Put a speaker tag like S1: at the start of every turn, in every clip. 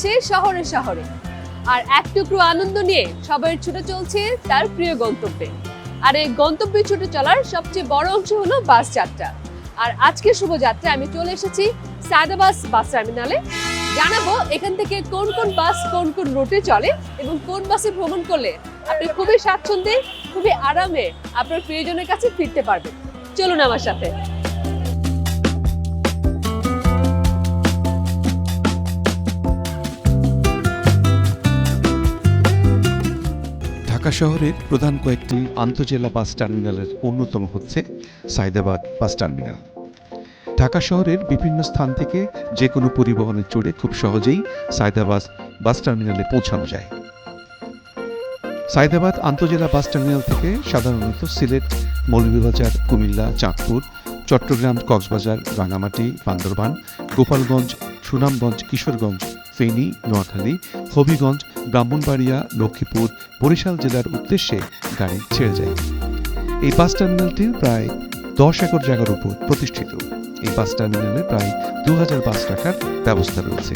S1: ঈদের শহরে শহরে। আর এক টুকরো আনন্দ নিয়ে সবাই ছুটে চলছে তার প্রিয় গন্তব্যে। আর এই গন্তব্যে ছুটে চলার সবচেয়ে বড় অংশ হলো বাস যাত্রা। আর আজকে শুভযাত্রায় আমি চলে এসেছি সায়দাবাস বাস টার্মিনালে। জানাব এখান থেকে কোন কোন বাস কোন কোন রুটে চলে এবং কোন বাসে ভ্রমণ করলে আপনি খুবই স্বাচ্ছন্দ্যে, খুবই আরামে আপনার প্রিয়জনের কাছে ফিরতে পারবেন। চলুন আমার সাথে।
S2: ঢাকা শহরের প্রধান কয়েকটি আন্তজেলা বাস টার্মিনালের অন্যতম হচ্ছে সাইদাবাদ বাস টার্মিনাল। ঢাকা শহরের বিভিন্ন স্থান থেকে যে কোনো পরিবহনে চড়ে খুব সহজেই সাইদাবাদ বাস টার্মিনালে পৌঁছানো যায়। সাইদাবাদ আন্তজেলা বাস টার্মিনাল থেকে সাধারণত সিলেট, মৌলভীবাজার, কুমিল্লা, চাঁদপুর, চট্টগ্রাম, কক্সবাজার, রাঙামাটি, বান্দরবান, গোপালগঞ্জ, সুনামগঞ্জ, কিশোরগঞ্জ, ফেনী, নোয়াখালী, হবিগঞ্জ ব্রাহ্মণবাড়িয়া, লক্ষ্মীপুর, বরিশাল জেলার উদ্দেশ্যে গাড়ি ছেড়ে যায়। এই বাস টার্মিনালটি প্রায় দশ একর জায়গার উপর প্রতিষ্ঠিত। এই বাস টার্মিনালে প্রায় দু হাজার বাস রাখার ব্যবস্থা রয়েছে।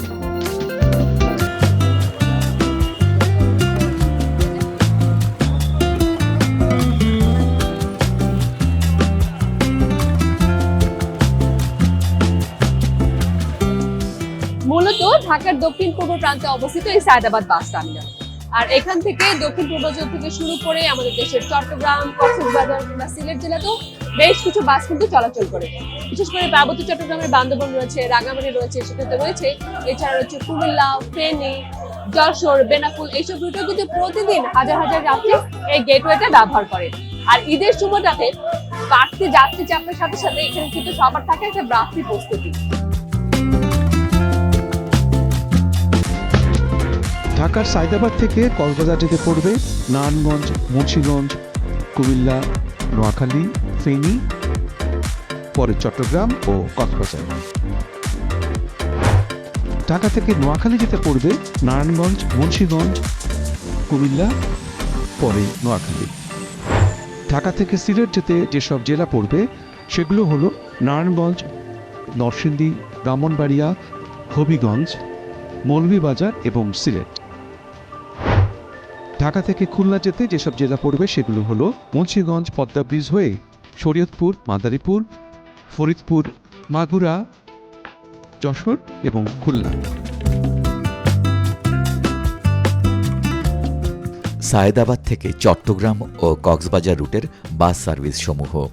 S1: ঢাকার দক্ষিণ পূর্ব প্রান্তে অবস্থিত এই সায়দাবাদ বাস টার্মিনাল। আর এখান থেকে দক্ষিণ পূর্বাঞ্চল থেকে শুরু করে আমাদের দেশের চট্টগ্রাম, কক্সবাজার কিংবা সিলেট জেলাতেও বেশ কিছু বাস কিন্তু চলাচল করে। বিশেষ করে পার্বত্য চট্টগ্রামের বান্দরবন রয়েছে রাঙামাটি রয়েছে সেটাতে রয়েছে। এছাড়া রয়েছে কুমিল্লা, ফেনী, যশোর বেনাকুল এইসব রুটে কিন্তু প্রতিদিন হাজার হাজার যাত্রী এই গেটওয়েটা ব্যবহার করে। আর ঈদের সময়টাতে বাড়তি যাত্রী চাপের সাথে সাথে এখানে কিন্তু সবার থাকে একটা বাড়তি প্রস্তুতি।
S2: ঢাকার সায়দাবাদ থেকে কক্সবাজার যেতে পড়বে নারায়ণগঞ্জ, মুন্সীগঞ্জ, কুমিল্লা, নোয়াখালী, ফেনী পরে চট্টগ্রাম ও কক্সবাজার। ঢাকা থেকে নোয়াখালী যেতে পড়বে নারায়ণগঞ্জ, মুন্সীগঞ্জ, কুমিল্লা, পরে নোয়াখালী। ঢাকা থেকে সিলেট যেতে যেসব জেলা পড়বে, সেগুলো হলো নারায়ণগঞ্জ, নরসিংদী, ব্রাহ্মণবাড়িয়া, হবিগঞ্জ, মৌলভীবাজার এবং সিলেট। ঢাকা থেকে খুলনা যেতে যেসব জেলা পড়বে সেগুলো হলো মুন্সীগঞ্জ, পদ্মা ব্রিজ হয়ে শরীয়তপুর, মাদারীপুর, ফরিদপুর, মাগুরা, যশোর এবং খুলনা।
S3: সায়েদাবাদ থেকে চট্টগ্রাম ও কক্সবাজার রুটের বাস সার্ভিস সমূহ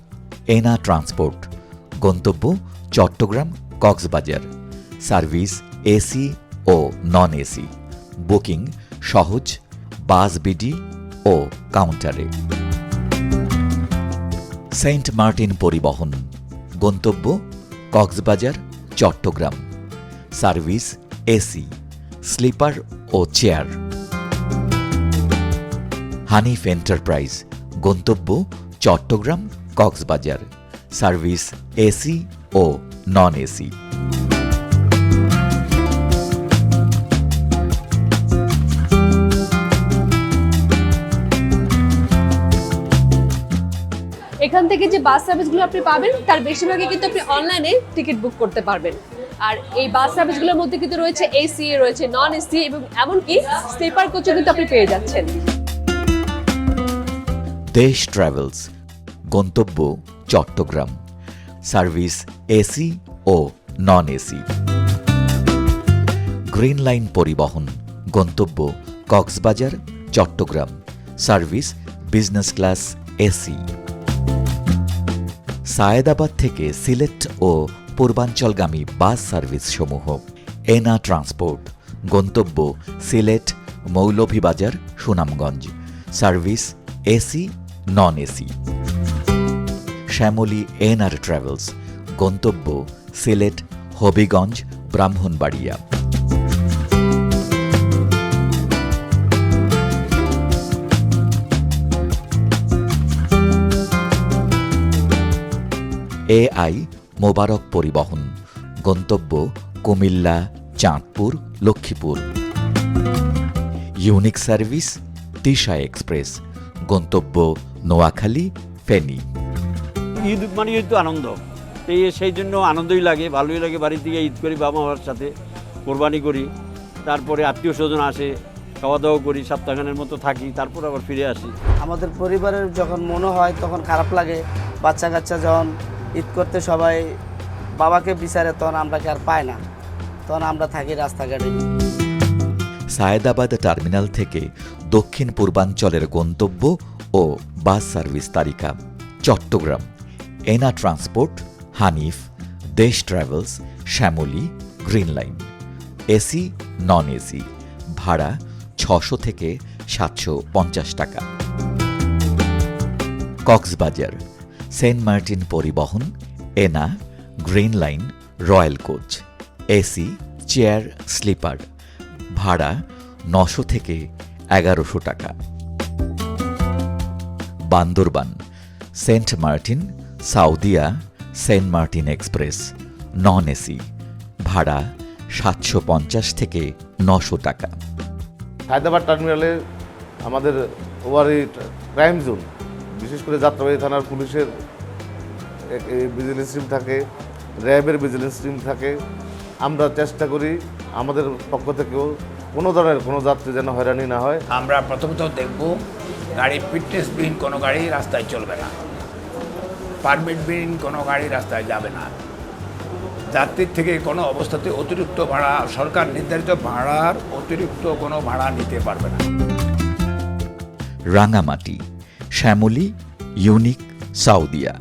S3: এনা ট্রান্সপোর্ট। গন্তব্য চট্টগ্রাম, কক্সবাজার। সার্ভিস এসি ও non AC. Booking Shohoz bus BD ও কাউন্টারে। সেন্ট মার্টিন পরিবহন, গন্তব্য, Cox's Bazar, Chattogram. Service, AC, sleeper ও চেয়ার। হানিফ এন্টারপ্রাইজ, গন্তব্য, চট্টগ্রাম, কক্সবাজার। সার্ভিস, এসি ও নন এসি।
S1: এখান থেকে যে বাস সার্ভিসগুলো আপনি পাবেন, তার বেশিরভাগই কিন্তু আপনি অনলাইনে টিকিট বুক করতে পারবেন। আর এই বাস সার্ভিসগুলোর মধ্যে কিন্তু রয়েছে এসি রয়েছে নন এসি এবং এমনকি স্লিপার কোচও কিন্তু আপনি পেয়ে যাচ্ছেন।
S3: দেশ ট্রাভেলস গন্তব্য, চট্টগ্রাম। সার্ভিস এসি ও non AC green line Paribahan, গন্তব্য, Cox's Bazar, Chattogram. Service business class AC Sayedabad থেকে সিলেট ও পূর্বাঞ্চলগামী বাস সার্ভিস সমূহ এনা ট্রান্সপোর্ট, গন্তব্য Sylhet, Moulvibazar, Sunamganj. Service AC, non AC. Shyamoli NR travels, গন্তব্য Sylhet, Habiganj, Brahmanbaria. A I Mobarak Paribahan. গন্তব্য Cumilla Chandpur Lakshmipur. Unique service Tisha express. গন্তব্য নোয়াখালী ফেনী।
S4: ঈদ মানে ঈদ তো আনন্দ। এই সেই জন্য আনন্দই লাগে ভালোই লাগে বাড়ির থেকে ঈদ করি বাবা মার সাথে কোরবানি করি। তারপরে আত্মীয় স্বজন আসে খাওয়া দাওয়া করি সপ্তাহখানের মতো থাকি তারপর আবার ফিরে আসি।
S5: আমাদের পরিবারের যখন মনে হয় তখন খারাপ লাগে। বাচ্চা কাচ্চা যখন ঈদ করতে সবাই বাবাকে বিচারে, তখন আমরা আর পাই না? তখন আমরা থাকি রাস্তাঘাটে।
S3: সায়েদাবাদ টার্মিনাল থেকে দক্ষিণ পূর্বাঞ্চলের গন্তব্য ও বাস সার্ভিস তালিকা। Chittagong, Ena transport, Hanif, Desh travels, Shyamoli, green line. AC, non AC. ভাড়া ছশো থেকে সাতশো পঞ্চাশ টাকা। Cox's Bazar Saint Martin Paribahan, Ena, green line, royal coach, AC, chair, sleeper, ভাড়া নশো থেকে এগারোশো টাকা। Bandarban, Saint Martin, Saudia, Saint Martin express, non AC, ভাড়া সাতশো পঞ্চাশ থেকে নশো টাকা।
S6: হায়দ্রাবাদ টার্মিনালে আমাদের ওভারই ক্রাইম জোন। বিশেষ করে যাত্রাবাড়ি থানার পুলিশের ভিজিলেন্স টিম থাকে র্যাবের ভিজিলেন্স টিম থাকে। আমরা চেষ্টা করি আমাদের পক্ষ থেকেও কোনো ধরনের কোনো যাত্রী যেন হয়রানি না হয়।
S7: আমরা প্রথমত দেখব গাড়ির ফিটনেসবিহীন কোনো গাড়ি রাস্তায় চলবে না। পারমিট পারমিটবিহীন কোনো গাড়ি রাস্তায় যাবে না। যাত্রীর থেকে কোনো অবস্থাতে অতিরিক্ত ভাড়া সরকার নির্ধারিত ভাড়ার অতিরিক্ত কোনো ভাড়া নিতে পারবে না।
S3: Rangamati Shyamoli, Unique, Saudia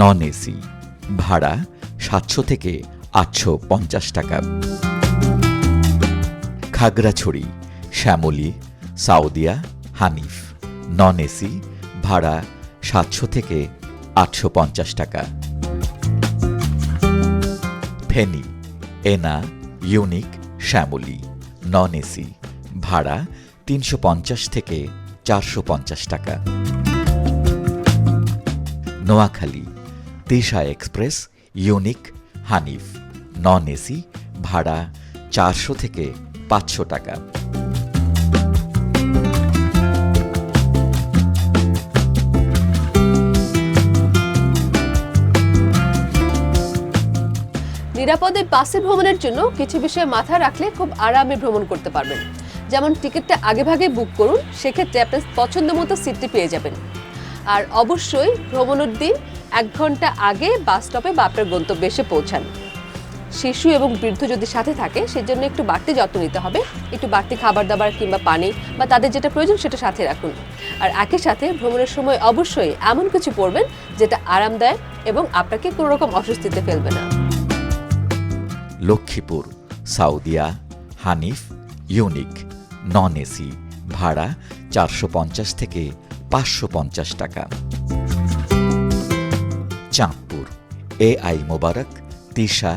S3: non AC ভাড়া সাতশো থেকে আটশো পঞ্চাশ টাকা। খাগড়াছড়ি, শ্যামলী, সাউদিয়া, হানিফ নন এসি ভাড়া সাতশো থেকে আটশো পঞ্চাশ টাকা। Feni, Ena, Unique, Shyamoli non AC ভাড়া তিনশো পঞ্চাশ থেকে চারশো পঞ্চাশ টাকা। Noakhali, Tisha express, unique, Hanif. Non AC, ভাড়া চারশো থেকে পাঁচশো টাকা।
S1: নিরাপদে বাসে ভ্রমণের জন্য কিছু বিষয়ে মাথায় রাখলে খুব আরামে ভ্রমণ করতে পারবেন। যেমন টিকিটটা আগেভাগে বুক করুন, সেক্ষেত্রে আপনার পছন্দ মতো সিটটি পেয়ে যাবেন। আর অবশ্যই ভ্রমণের দিন এক ঘণ্টা আগে বাস স্টপে বা আপনার গন্তব্যে এসে পৌঁছান। শিশু এবং বৃদ্ধ যদি সাথে থাকে, সেজন্য একটু বাড়তি যত্ন নিতে হবে। একটু বাড়তি খাবার দাবার কিংবা পানি বা তাদের যেটা প্রয়োজন সেটা সাথে রাখুন। আর একই সাথে ভ্রমণের সময় অবশ্যই এমন কিছু পরবেন যেটা আরামদায়ক এবং আপনাকে কোনো রকম অস্বস্তিতে ফেলবে না।
S3: Lakshmipur, Saudia, Hanif, unique, non AC, ভাড়া চারশো পঞ্চাশ থেকে পাঁচশো পঞ্চাশ টাকা। Chandpur A I Mobarak, Tisha,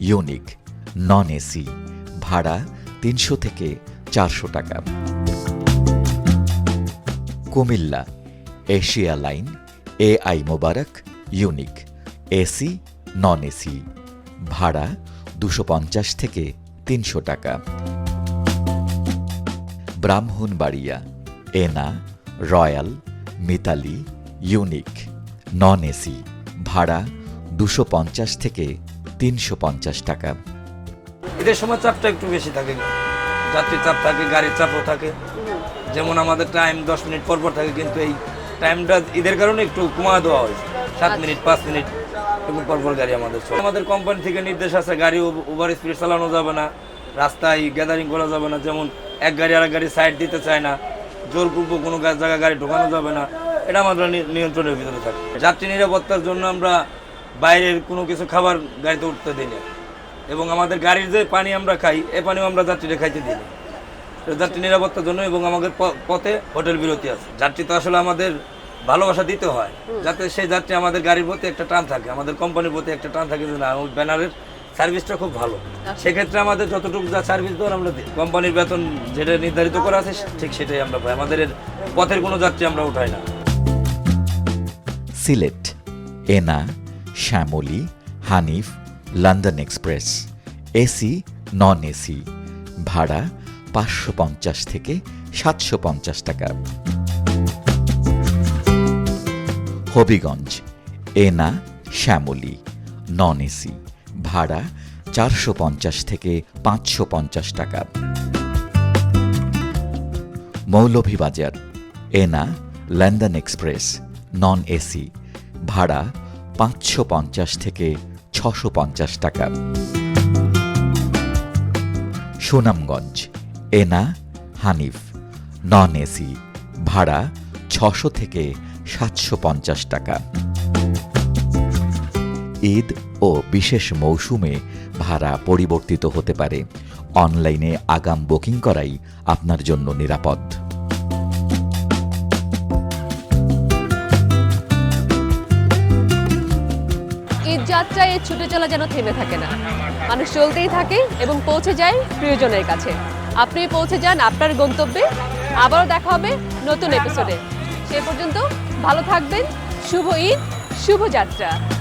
S3: unique, non AC, ভাড়া তিনশো থেকে চারশো টাকা। Cumilla, Asia line A I Mobarak, unique, AC, non AC, ভাড়া দুশো পঞ্চাশ থেকে তিনশো টাকা। Brahmanbaria, Ena royal, Mitali, unique non AC ভাড়া দুশো পঞ্চাশ থেকে তিনশো পঞ্চাশ টাকা।
S8: এদের সময় চাপটা একটু বেশি থাকে। যাত্রী চাপ থাকে গাড়ির চাপও থাকে। যেমন আমাদের টাইম দশ মিনিট পর পর থাকে, কিন্তু এই টাইমটা ঈদের কারণে একটু কমা দেওয়া হয়েছে সাত মিনিট, পাঁচ মিনিট একটু পর পর গাড়ি আমাদের চলে। আমাদের কোম্পানি থেকে নির্দেশ আছে, গাড়ি ওভার স্পিড চালানো যাবে না। রাস্তায় গ্যাদারিং করা যাবে না। যেমন এক গাড়ি আর গাড়ি সাইড দিতে চায় না। জোরপূর্বক কোনো জায়গায় গাড়ি ঢোকানো যাবে না। এটা আমাদের নিয়ন্ত্রণের ভিতরে থাকে। যাত্রী নিরাপত্তার জন্য আমরা বাইরের কোনো কিছু খাবার গাড়িতে উঠতে দিই না। এবং আমাদের গাড়ির যে পানি আমরা খাই, এ পানিও আমরা যাত্রীরা খাইতে দিই না। যাত্রী নিরাপত্তার জন্য এবং আমাদের পথে হোটেল বিরতি আছে। যাত্রী তো আসলে আমাদের ভালোবাসা দিতে হয়। যাতে সেই যাত্রী আমাদের গাড়ির প্রতি একটা টান থাকে, আমাদের কোম্পানির প্রতি একটা টান থাকে যে না, ওই ব্যানারের সার্ভিসটা খুব ভালো। সেক্ষেত্রে আমাদের যতটুকু যা সার্ভিস দেওয়ার আমরা দিই কোম্পানির বেতন যেটা নির্ধারিত করা আছে ঠিক সেটাই আমরা পাই। আমাদের পথের কোনো যাত্রী আমরা উঠাই না।
S3: Sylhet, Ena, Shyamoli, Hanif, London express, AC, non AC, ভাড়া পাঁচশো পঞ্চাশ থেকে সাতশো পঞ্চাশ টাকা। Habiganj, Ena, Shyamoli, non AC. ভাড়া চারশো পঞ্চাশ থেকে পাঁচশো পঞ্চাশ টাকা। Moulvibazar, Ena, London express, non AC, ভাড়া পাঁচশো পঞ্চাশ থেকে ছশো পঞ্চাশ টাকা। সুনামগঞ্জ, এনা, হানিফ, নন এসি, ভাড়া ছশো থেকে সাতশো পঞ্চাশ টাকা। ঈদ ও বিশেষ মৌসুমে ভাড়া পরিবর্তিত হতে পারে। অনলাইনে আগাম বুকিং করাই আপনার জন্য নিরাপদ।
S1: যাত্রায় এই ছুটে চলা যেন থেমে থাকে না। মানুষ চলতেই থাকে এবং পৌঁছে যায় প্রিয়জনের কাছে। আপনি পৌঁছে যান আপনার গন্তব্যে। আবারও দেখা হবে নতুন এপিসোডে সে পর্যন্ত ভালো থাকবেন। শুভ ঈদ, শুভ যাত্রা।